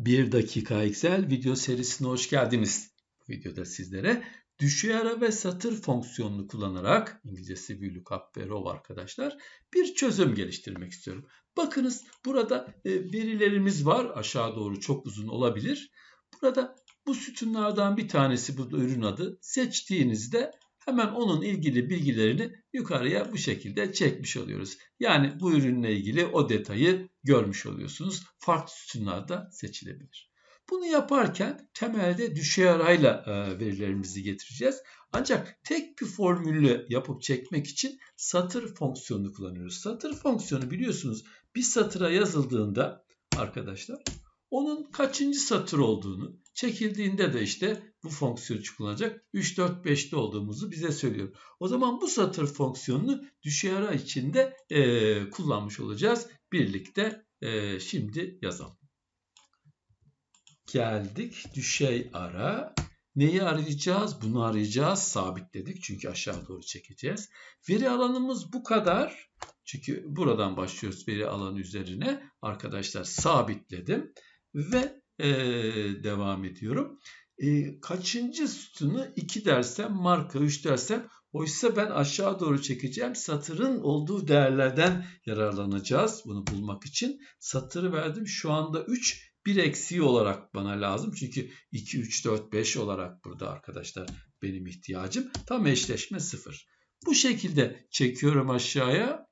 1 dakika Excel video serisine hoş geldiniz. Bu videoda sizlere düşey ara ve satır fonksiyonunu kullanarak İngilizcesi VLOOKUP ve row arkadaşlar bir çözüm geliştirmek istiyorum. Bakınız burada e, verilerimiz var. Aşağı doğru çok uzun olabilir. Burada bu sütunlardan bir tanesi bu ürün adı. Seçtiğinizde hemen onun ilgili bilgilerini yukarıya bu şekilde çekmiş oluyoruz. Yani bu ürünle ilgili o detayı görmüş oluyorsunuz. Farklı sütunlarda seçilebilir. Bunu yaparken temelde düşey arayla e, verilerimizi getireceğiz. Ancak tek bir formülle yapıp çekmek için satır fonksiyonunu kullanıyoruz. Satır fonksiyonu biliyorsunuz bir satıra yazıldığında arkadaşlar onun kaçıncı satır olduğunu çekildiğinde de işte bu fonksiyon kullanacak 3, 4, 5'te olduğumuzu bize söylüyor. O zaman bu satır fonksiyonunu düşey ara içinde e, kullanmış olacağız. Birlikte e, şimdi yazalım. Geldik düşey ara. Neyi arayacağız? Bunu arayacağız. Sabitledik çünkü aşağı doğru çekeceğiz. Veri alanımız bu kadar. Çünkü buradan başlıyoruz veri alanı üzerine. Arkadaşlar sabitledim ve e, devam ediyorum. E, kaçıncı sütunu 2 dersem marka 3 dersem oysa ben aşağı doğru çekeceğim. Satırın olduğu değerlerden yararlanacağız bunu bulmak için. Satırı verdim şu anda 3 bir eksiği olarak bana lazım. Çünkü 2, 3, 4, 5 olarak burada arkadaşlar benim ihtiyacım. Tam eşleşme 0. Bu şekilde çekiyorum aşağıya.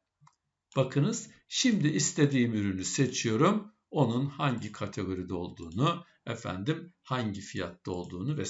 Bakınız şimdi istediğim ürünü seçiyorum onun hangi kategoride olduğunu, efendim hangi fiyatta olduğunu vesaire